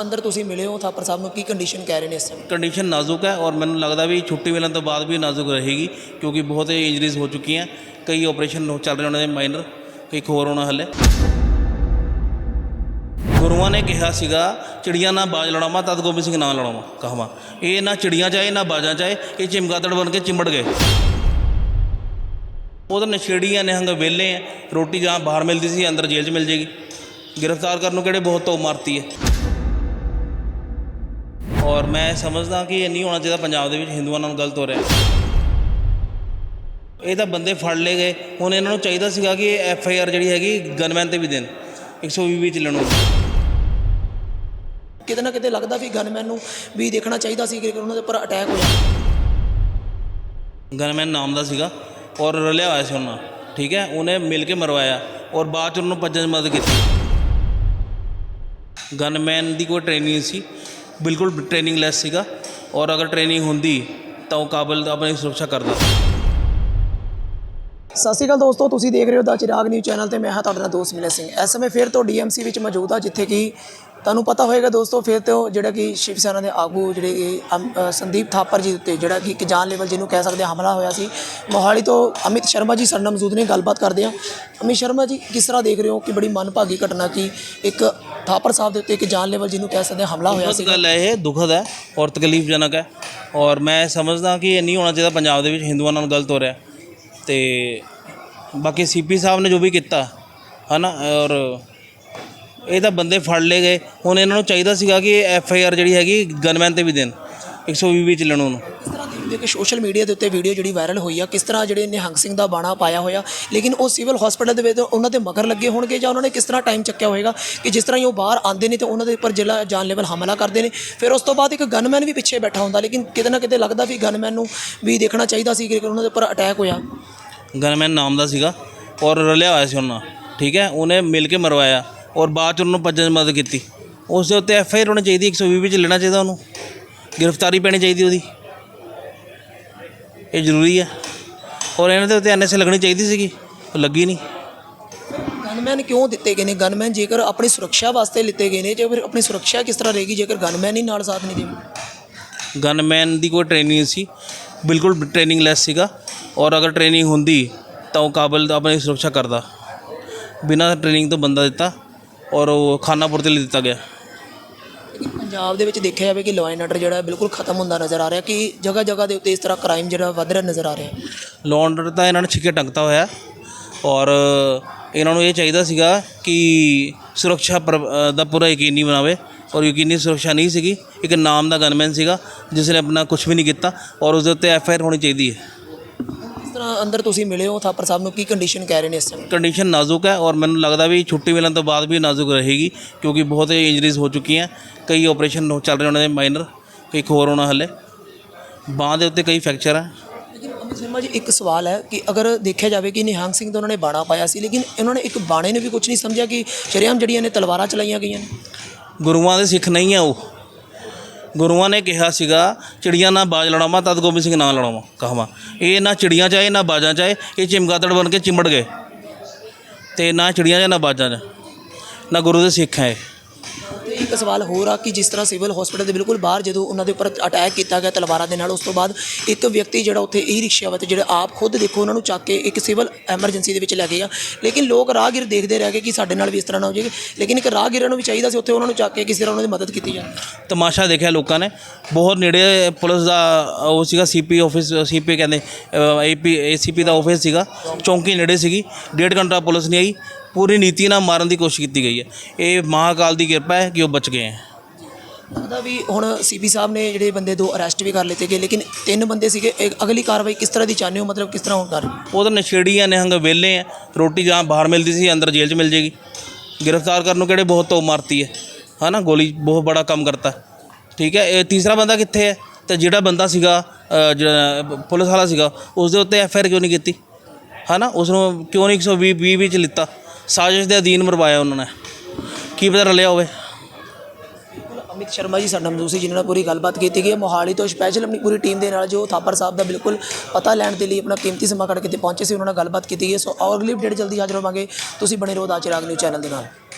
ਅੰਦਰ ਤੁਸੀਂ ਮਿਲੇ ਹੋ ਥਾਪਰ ਸਾਹਿਬ ਨੂੰ, ਕੀ ਕੰਡੀਸ਼ਨ ਕਹਿ ਰਹੇ ਨੇ ਇਸ ਟਾਈਮ ਕੰਡੀਸ਼ਨ ਨਾਜ਼ੁਕ ਹੈ ਔਰ ਮੈਨੂੰ ਲੱਗਦਾ ਵੀ ਛੁੱਟੀ ਮਿਲਣ ਤੋਂ ਬਾਅਦ ਵੀ ਨਾਜ਼ੁਕ ਰਹੇਗੀ, ਕਿਉਂਕਿ ਬਹੁਤ ਇੰਜਰੀਜ਼ ਹੋ ਚੁੱਕੀਆਂ, ਕਈ ਆਪਰੇਸ਼ਨ ਚੱਲ ਰਹੇ ਉਹਨਾਂ ਦੇ ਮਾਈਨਰ ਕਈ ਹੋਰ ਹੋਣਾ ਹਲੇ। ਗੁਰੂਆਂ ਨੇ ਕਿਹਾ ਸੀਗਾ, ਚਿੜੀਆਂ ਨਾ ਬਾਜ ਲੜਾਵਾਂ, ਤਦ ਗੋਬਿੰਦ ਸਿੰਘ ਨਾ ਲੜਾਵਾਂ, ਕਹਾਵਾਂ। ਇਹ ਨਾ ਚਿੜੀਆਂ ਚਾਹੇ ਨਾ ਬਾਜਾਂ ਚਾਹੇ ਇਹ ਚਿਮਗਾਦੜ ਬਣ ਕੇ ਚਿੰਬੜ ਗਏ। ਉਹ ਤਾਂ ਨਸ਼ੇੜੀਆਂ ਨੇ ਹੰਗ ਵਿਹਲੇ ਆ, ਰੋਟੀ ਜਾਂ ਬਾਹਰ ਮਿਲਦੀ ਸੀ, ਅੰਦਰ ਜੇਲ੍ਹ 'ਚ ਮਿਲ ਜੇਗੀ। ਗ੍ਰਿਫਤਾਰ ਕਰਨ ਨੂੰ ਕਿਹੜੇ ਬਹੁਤ ਤੋਂ ਮਾਰਤੀ ਹੈ। ਔਰ ਮੈਂ ਸਮਝਦਾ ਕਿ ਇਹ ਨਹੀਂ ਹੋਣਾ ਚਾਹੀਦਾ ਪੰਜਾਬ ਦੇ ਵਿੱਚ ਹਿੰਦੂਆਂ ਨਾਲ ਗਲਤ ਹੋ ਰਿਹਾ। ਇਹ ਤਾਂ ਬੰਦੇ ਫੜ ਲਏ ਗਏ। ਹੁਣ ਇਹਨਾਂ ਨੂੰ ਚਾਹੀਦਾ ਸੀਗਾ ਕਿ ਐਫ ਆਈ ਆਰ ਜਿਹੜੀ ਹੈਗੀ ਗਨਮੈਨ ਤੇ ਵੀ ਦੇਣ। 120 ਵੀ ਚੱਲਣ ਨੂੰ ਕਿਤੇ ਨਾ ਕਿਤੇ ਲੱਗਦਾ ਵੀ ਗਨਮੈਨ ਨੂੰ ਵੀ ਦੇਖਣਾ ਚਾਹੀਦਾ ਸੀ ਕਿ ਉਹਨਾਂ ਦੇ ਉੱਪਰ ਅਟੈਕ ਹੋਇਆ। ਗਨਮੈਨ ਨਾਮ ਦਾ ਸੀਗਾ ਔਰ ਰਲਿਆ ਹੋਇਆ ਸੀ ਉਹਨਾਂ ਨਾਲ, ਠੀਕ ਹੈ? ਉਹਨੇ ਮਿਲ ਕੇ ਮਰਵਾਇਆ ਔਰ ਬਾਅਦ ਚ ਉਹਨੂੰ ਭੱਜਣ 'ਚ ਮਦਦ ਕੀਤੀ। ਗਨਮੈਨ ਦੀ ਕੋਈ ਟ੍ਰੇਨਿੰਗ ਸੀ। ਬਿਲਕੁਲ ਟ੍ਰੇਨਿੰਗ ਲੈਸ ਸੀਗਾ। ਔਰ ਅਗਰ ਟ੍ਰੇਨਿੰਗ ਹੁੰਦੀ, ਤਾਂ ਉਹ ਕਾਬਲ ਦਾ ਆਪਣੀ ਸੁਰੱਖਿਆ ਕਰਦਾ। ਸਤਿ ਸ਼੍ਰੀ ਅਕਾਲ ਦੋਸਤੋ, ਤੁਸੀਂ ਦੇਖ ਰਹੇ ਹੋ ਦਾ ਚਿਰਾਗ ਨਿਊਜ਼ ਚੈਨਲ ਤੇ ਮੈਂ ਹਾਂ ਤੁਹਾਡਾ ਦੋਸਤ ਮਿਲਿਆ ਸਿੰਘ। ਇਸ ਸਮੇਂ ਫਿਰ ਤੋਂ ਡੀਐਮਸੀ ਵਿੱਚ ਮੌਜੂਦ ਹਾਂ, ਜਿੱਥੇ ਕਿ ਤੁਹਾਨੂੰ ਪਤਾ ਹੋਏਗਾ ਦੋਸਤੋ ਫਿਰ ਤੋਂ ਜਿਹੜਾ ਕਿ ਸ਼ਿਵ ਸੈਨਾ ਦੇ ਆਗੂ ਜਿਹੜੇ ਸੰਦੀਪ ਥਾਪਰ ਜੀ ਉੱਤੇ ਜਿਹੜਾ ਕਿ ਇੱਕ ਜਾਨ ਲੈਵਲ ਜਿਹਨੂੰ ਕਹਿ ਸਕਦੇ ਹਮਲਾ ਹੋਇਆ ਸੀ। ਮੋਹਾਲੀ ਤੋਂ ਅਮਿਤ ਸ਼ਰਮਾ ਜੀ ਸਾਡੇ ਨਾਲ ਮੌਜੂਦ ਨੇ ਗੱਲਬਾਤ ਕਰਦੇ ਹਾਂ ਅਮਿਤ ਸ਼ਰਮਾ ਜੀ ਕਿਸ ਤਰ੍ਹਾਂ ਦੇਖ ਰਹੇ ਹੋ ਕਿ ਬੜੀ ਮਨਭਾਗੀ ਘਟਨਾ ਕਿ ਇੱਕ ਥਾਪਰ ਸਾਹਿਬ ਦੇ ਉੱਤੇ ਇੱਕ ਜਾਨ ਲੈਵਲ ਜਿਹਨੂੰ ਕਹਿ ਸਕਦੇ ਹਮਲਾ ਹੋਇਆ ਸੀ ਗੱਲ ਹੈ ਇਹ ਦੁਖਦ ਹੈ ਔਰ ਤਕਲੀਫਜਨਕ ਹੈ। ਔਰ ਮੈਂ ਸਮਝਦਾ ਕਿ ਇਹ ਨਹੀਂ ਹੋਣਾ ਚਾਹੀਦਾ ਪੰਜਾਬ ਦੇ ਵਿੱਚ ਹਿੰਦੂਆਂ ਨਾਲ ਗਲਤ ਹੋ ਰਿਹਾ। ਤੇ ਬਾਕੀ ਸੀਪੀ ਸਾਹਿਬ ਨੇ ਜੋ ਵੀ ਕੀਤਾ ਹਨਾ ਔਰ ਇਹ ਤਾਂ ਬੰਦੇ ਫੜ ਲਏ ਗਏ। ਹੁਣ ਇਹਨਾਂ ਨੂੰ ਚਾਹੀਦਾ ਸੀਗਾ ਕਿ ਐਫ ਆਈ ਆਰ ਜਿਹੜੀ ਹੈਗੀ ਗਨਮੈਨ ਤੇ ਵੀ ਦੇਣ। 120 ਵੀ ਚੱਲਣ ਉਹਨੂੰ। ਕਿਸ ਤਰ੍ਹਾਂ ਦੇਖਦੇ ਕਿ ਸੋਸ਼ਲ ਮੀਡੀਆ ਦੇ ਉੱਤੇ ਵੀਡੀਓ ਜਿਹੜੀ ਵਾਇਰਲ ਹੋਈ ਆ ਕਿਸ ਤਰ੍ਹਾਂ ਜਿਹੜੇ ਨਿਹੰਗ ਸਿੰਘ ਦਾ ਬਾਣਾ ਪਾਇਆ ਹੋਇਆ? ਲੇਕਿਨ ਉਹ ਸਿਵਲ ਹਸਪੀਟਲ ਦੇ ਵਿੱਚ ਉਹਨਾਂ ਦੇ ਮਗਰ ਲੱਗੇ ਹੋਣਗੇ ਜਾਂ ਉਹਨਾਂ ਨੇ ਕਿਸ ਤਰ੍ਹਾਂ ਟਾਈਮ ਚੱਕਿਆ ਹੋਏਗਾ ਕਿ ਜਿਸ ਤਰ੍ਹਾਂ ਹੀ ਉਹ ਬਾਹਰ ਆਉਂਦੇ ਨੇ ਤੇ ਉਹਨਾਂ ਦੇ ਉੱਪਰ ਜਿਹੜਾ ਜਾਨ ਲੈਵਲ ਹਮਲਾ ਕਰਦੇ ਨੇ? ਫਿਰ ਉਸ ਤੋਂ ਬਾਅਦ ਇੱਕ ਗਨਮੈਨ ਵੀ ਪਿੱਛੇ ਬੈਠਾ ਹੁੰਦਾ ਲੇਕਿਨ ਕਿਤੇ ਨਾ ਕਿਤੇ ਲੱਗਦਾ ਵੀ ਗਨਮੈਨ ਨੂੰ ਵੀ ਦੇਖਣਾ ਚਾਹੀਦਾ ਸੀ ਕਿ ਉਹਨਾਂ ਦੇ ਉੱਪਰ ਅਟੈਕ ਹੋਇਆ। ਗਨਮੈਨ ਨਾਮ ਦਾ ਸੀਗਾ ਔਰ ਰਲਿਆ ਹੋਇਆ ਸੀ ਉਹਨਾਂ ਠੀਕ ਹੈ? ਉਹਨੇ ਮਿਲ ਕੇ ਮਰਵਾਇਆ। ਔਰ ਬਾਅਦ ਚ ਉਹਨੂੰ ਭੱਜਣ 'ਚ ਮਦਦ ਕੀਤੀ। ਉਸ ਦੇ ਉੱਤੇ ਐਫ ਆਈ ਆਰ ਹੋਣੀ ਚਾਹੀਦੀ 120 ਵਿੱਚ ਲੈਣਾ ਚਾਹੀਦਾ ਉਹਨੂੰ। ਗ੍ਰਿਫਤਾਰੀ ਪੈਣੀ ਚਾਹੀਦੀ ਉਹਦੀ। ਇਹ ਜ਼ਰੂਰੀ ਹੈ। ਔਰ ਇਹਨਾਂ ਦੇ ਉੱਤੇ ਐਨਐਸਏ ਲੱਗਣੀ ਚਾਹੀਦੀ ਸੀਗੀ। ਉਹ ਲੱਗੀ ਨਹੀਂ। ਗਨਮੈਨ ਕਿਉਂ ਦਿੱਤੇ ਗਏ ਨੇ? ਗਨਮੈਨ ਜੇਕਰ ਆਪਣੀ ਸੁਰੱਖਿਆ ਵਾਸਤੇ ਲਿੱਤੇ ਗਏ ਨੇ ਜੇ ਫਿਰ ਆਪਣੀ ਸੁਰੱਖਿਆ ਕਿਸ ਤਰ੍ਹਾਂ ਰਹੇਗੀ ਜੇਕਰ ਗਨਮੈਨ ਹੀ ਨਾਲ ਸਾਥ ਨਹੀਂ ਦੇਵੇ? ਗਨਮੈਨ ਦੀ ਕੋਈ ਟ੍ਰੇਨਿੰਗ ਸੀ। ਬਿਲਕੁਲ ਟ੍ਰੇਨਿੰਗ ਲੈਸ ਸੀਗਾ। ਔਰ ਅਗਰ ਟ੍ਰੇਨਿੰਗ ਹੁੰਦੀ ਤਾਂ ਉਹ ਕਾਬਲ ਆਪਣੀ ਸੁਰੱਖਿਆ ਕਰਦਾ। ਬਿਨਾਂ ਟ੍ਰੇਨਿੰਗ ਤੋਂ ਬੰਦਾ ਦਿੱਤਾ। ਔਰ ਉਹ ਖਾਨਾਪੁਰ ਤੇ ਲਈ ਦਿੱਤਾ ਗਿਆ। ਪੰਜਾਬ ਦੇ ਵਿੱਚ ਦੇਖਿਆ ਜਾਵੇ ਕਿ ਲਾਅ ਐਂਡ ਆਰਡਰ ਜਿਹੜਾ ਬਿਲਕੁਲ ਖਤਮ ਹੁੰਦਾ ਨਜ਼ਰ ਆ ਰਿਹਾ ਕਿ ਜਗ੍ਹਾ ਜਗ੍ਹਾ ਦੇ ਉੱਤੇ ਇਸ ਤਰ੍ਹਾਂ ਕ੍ਰਾਈਮ ਜਿਹੜਾ ਵੱਧ ਰਿਹਾ ਨਜ਼ਰ ਆ ਰਿਹਾ ਲਾਅ ਆਰਡਰ ਤਾਂ ਇਹਨਾਂ ਨੇ ਛਿੱਕੇ ਟੰਗਤਾ ਹੋਇਆ ਔਰ ਇਹਨਾਂ ਨੂੰ ਇਹ ਚਾਹੀਦਾ ਸੀਗਾ ਕਿ ਸੁਰੱਖਿਆ ਦਾ ਪੂਰਾ ਯਕੀਨੀ ਬਣਾਵੇ ਔਰ ਯਕੀਨੀ ਸੁਰੱਖਿਆ ਨਹੀਂ ਸੀਗੀ। ਇੱਕ ਨਾਮ ਦਾ ਗਨਮੈਨ ਸੀਗਾ ਜਿਸ ਨੇ ਆਪਣਾ ਕੁਝ ਵੀ ਨਹੀਂ ਕੀਤਾ ਔਰ ਉਸ ਦੇ ਉੱਤੇ ਐਫ ਆਈ ਆਰ ਹੋਣੀ ਚਾਹੀਦੀ ਹੈ। ਤਰ੍ਹਾਂ ਅੰਦਰ ਤੁਸੀਂ ਮਿਲੇ ਹੋ ਥਾਪਰ ਸਾਹਿਬ ਨੂੰ ਕੀ ਕੰਡੀਸ਼ਨ ਕਹਿ ਰਹੇ ਨੇ ਇਸ ਟਾਈਮ ਕੰਡੀਸ਼ਨ ਨਾਜ਼ੁਕ ਹੈ ਔਰ ਮੈਨੂੰ ਲੱਗਦਾ ਵੀ ਛੁੱਟੀ ਮਿਲਣ ਤੋਂ ਬਾਅਦ ਵੀ ਨਾਜ਼ੁਕ ਰਹੇਗੀ ਕਿਉਂਕਿ ਬਹੁਤ ਇੰਜਰੀਜ਼ ਹੋ ਚੁੱਕੀਆਂ। ਕਈ ਆਪਰੇਸ਼ਨ ਚੱਲ ਰਹੇ ਉਹਨਾਂ ਦੇ ਮਾਈਨਰ ਇੱਕ ਹੋਰ ਹੋਣਾ ਹਲੇ। ਬਾਂਹ ਦੇ ਉੱਤੇ ਕਈ ਫ੍ਰੈਕਚਰ ਹੈ ਲੇਕਿਨ ਅਮਿਤ ਸ਼ਰਮਾ ਜੀ ਇੱਕ ਸਵਾਲ ਹੈ ਕਿ ਅਗਰ ਦੇਖਿਆ ਜਾਵੇ ਕਿ ਨਿਹੰਗ ਸਿੰਘ ਤਾਂ ਉਹਨਾਂ ਨੇ ਬਾਣਾ ਪਾਇਆ ਸੀ ਲੇਕਿਨ ਉਹਨਾਂ ਨੇ ਇੱਕ ਬਾਣੇ ਨੇ ਵੀ ਕੁਝ ਨਹੀਂ ਸਮਝਿਆ ਕਿ ਸ਼ਰੇਆਮ ਜਿਹੜੀਆਂ ਨੇ ਤਲਵਾਰਾਂ ਚਲਾਈਆਂ ਗਈਆਂ ਨੇ? ਗੁਰੂਆਂ ਦੇ ਸਿੱਖ ਨਹੀਂ ਆ ਉਹ। ਗੁਰੂਆਂ ਨੇ ਕਿਹਾ ਸੀਗਾ, ਚਿੜੀਆਂ ਨਾ ਬਾਜ ਲੜਾਵਾਂ, ਤਦ ਗੋਬਿੰਦ ਸਿੰਘ ਨਾ ਲੜਾਵਾਂ, ਕਹਾਵਾਂ। ਇਹ ਨਾ ਚਿੜੀਆਂ ਚਾਹੇ, ਨਾ ਬਾਜਾਂ ਚਾਹੇ, ਇਹ ਚਿਮਗਾਦੜ ਬਣ ਕੇ ਚਿਮੜ ਗਏ। ਤੇ ਨਾ ਚਿੜੀਆਂ 'ਚ ਨਾ ਬਾਜਾਂ 'ਚ ਨਾ ਗੁਰੂ ਦੇ ਸਿੱਖ ਹੈ ਇਹ। ਇੱਕ ਸਵਾਲ ਹੋਰ ਆ ਕਿ ਜਿਸ ਤਰ੍ਹਾਂ ਸਿਵਲ ਹਸਪੀਟਲ ਦੇ ਬਿਲਕੁਲ ਬਾਹਰ ਜਦੋਂ ਉਹਨਾਂ ਦੇ ਉੱਪਰ ਅਟੈਕ ਕੀਤਾ ਗਿਆ ਤਲਵਾਰਾਂ ਦੇ ਨਾਲ, ਉਸ ਤੋਂ ਬਾਅਦ ਇੱਕ ਵਿਅਕਤੀ ਜਿਹੜਾ ਉੱਥੇ ਈ ਰਿਕਸ਼ਾ ਵਾਲੇ ਜਿਹੜਾ ਆਪ ਖੁਦ ਦੇਖੋ ਉਹਨਾਂ ਨੂੰ ਚੱਕ ਕੇ ਇੱਕ ਸਿਵਲ ਐਮਰਜੈਂਸੀ ਦੇ ਵਿੱਚ ਲੈ ਗਏ ਆ। ਲੇਕਿਨ ਲੋਕ ਰਾਹਗੀਰ ਦੇਖਦੇ ਰਹਿ ਗਏ ਕਿ ਸਾਡੇ ਨਾਲ ਵੀ ਇਸ ਤਰ੍ਹਾਂ ਨਾ ਹੋ ਜਾਏ ਲੇਕਿਨ ਇੱਕ ਰਾਹਗੀਰਾਂ ਨੂੰ ਵੀ ਚਾਹੀਦਾ ਸੀ ਉੱਥੇ ਉਹਨਾਂ ਨੂੰ ਚੱਕ ਕੇ ਕਿਸੇ ਤਰ੍ਹਾਂ ਉਹਨਾਂ ਦੀ ਮਦਦ ਕੀਤੀ ਜਾਵੇ। ਤਮਾਸ਼ਾ ਦੇਖਿਆ ਲੋਕਾਂ ਨੇ। ਬਹੁਤ ਨੇੜੇ ਪੁਲਿਸ ਦਾ ਉਹ ਸੀਗਾ, ਸੀਪੀ ਆਫਿਸ, ਸੀਪੀ ਕਹਿੰਦੇ ਏਪੀ, ਏਸੀਪੀ ਦਾ ਆਫਿਸ ਸੀਗਾ। ਚੌਂਕੀ ਨੇੜੇ ਸੀਗੀ। ਡੇਢ ਘੰਟਾ ਪੁਲਿਸ ਨਹੀਂ ਆਈ। ਪੂਰੀ ਨੀਤੀ ਨਾਲ ਮਾਰਨ ਦੀ ਕੋਸ਼ਿਸ਼ ਕੀਤੀ ਗਈ ਹੈ। ਇਹ ਮਹਾਕਾਲ ਦੀ ਕਿਰਪਾ ਹੈ ਕਿ ਉਹ ਬਚ ਗਏ ਹੈ। ਲੱਗਦਾ ਵੀ ਹੁਣ ਸੀਪੀ ਸਾਹਿਬ ਨੇ ਜਿਹੜੇ ਬੰਦੇ ਦੋ ਅਰੈਸਟ ਵੀ ਕਰ ਲਿੱਤੇ ਗਏ ਲੇਕਿਨ ਤਿੰਨ ਬੰਦੇ ਸੀਗੇ ਇਹ ਅਗਲੀ ਕਾਰਵਾਈ ਕਿਸ ਤਰ੍ਹਾਂ ਦੀ ਚਾਹੁੰਦੇ ਹੋ? ਮਤਲਬ ਕਿਸ ਤਰ੍ਹਾਂ ਹੁਣ ਕਰ ਉਹ ਤਾਂ ਨਸ਼ੇੜੀਆਂ ਨੇ ਹੰਗ ਵਿਹਲੇ ਆ ਰੋਟੀ ਜਾਂ ਬਾਹਰ ਮਿਲਦੀ ਸੀ ਅੰਦਰ ਜੇਲ੍ਹ 'ਚ ਮਿਲ ਜੇਗੀ। ਗ੍ਰਿਫਤਾਰ ਕਰਨ ਨੂੰ ਕਿਹੜੇ ਬਹੁਤ ਤੋਂ ਮਾਰਤੀ ਹੈ। ਹਨਾ ਗੋਲੀ ਬਹੁਤ ਬੜਾ ਕੰਮ ਕਰਤਾ। ਠੀਕ ਹੈ ਇਹ ਤੀਸਰਾ ਬੰਦਾ ਕਿੱਥੇ ਹੈ? ਤੇ ਜਿਹੜਾ ਬੰਦਾ ਸੀਗਾ ਜਿਹੜਾ ਪੁਲਿਸ ਵਾਲਾ ਸੀਗਾ ਉਸ ਦੇ ਉੱਤੇ ਐਫ ਆਰ ਕਿਉਂ ਨਹੀਂ ਕੀਤੀ? ਹਨਾ ਉਸ ਨੂੰ ਕਿਉਂ ਨਹੀਂ 120 20 ਵਿੱਚ ਲਿੱਤਾ? ਸਾਜ਼ਿਸ਼ ਦੇ ਅਧੀਨ ਮਰਵਾਇਆ ਉਹਨਾਂ ਨੇ। ਕੀ ਪਤਾ ਰਲਿਆ ਹੋਵੇ। ਅਮਿਤ ਸ਼ਰਮਾ ਜੀ ਸਾਡਾ ਮੌਜੂਦ ਸੀ ਜਿਨ੍ਹਾਂ ਨਾਲ ਪੂਰੀ ਗੱਲਬਾਤ ਕੀਤੀ ਗਈ ਹੈ ਮੋਹਾਲੀ ਤੋਂ ਸਪੈਸ਼ਲ ਆਪਣੀ ਪੂਰੀ ਟੀਮ ਦੇ ਨਾਲ ਜੋ ਥਾਪਰ ਸਾਹਿਬ ਦਾ ਬਿਲਕੁਲ ਪਤਾ ਲੈਣ ਦੇ ਲਈ ਆਪਣਾ ਕੀਮਤੀ ਸਮਾਂ ਕੱਢ ਕੇ 'ਤੇ ਪਹੁੰਚੇ ਸੀ, ਉਹਨਾਂ ਨਾਲ ਗੱਲਬਾਤ ਕੀਤੀ ਗਈ ਹੈ। ਸੋ ਅਗਲੀ ਅਪਡੇਟ ਜਲਦੀ ਹਾਜ਼ਰ ਹੋਵਾਂਗੇ। ਤੁਸੀਂ ਬਣੇ ਰਹੋ ਦਾ ਚਿਰਾਗ ਨਿਊਜ਼ ਚੈਨਲ ਦੇ ਨਾਲ।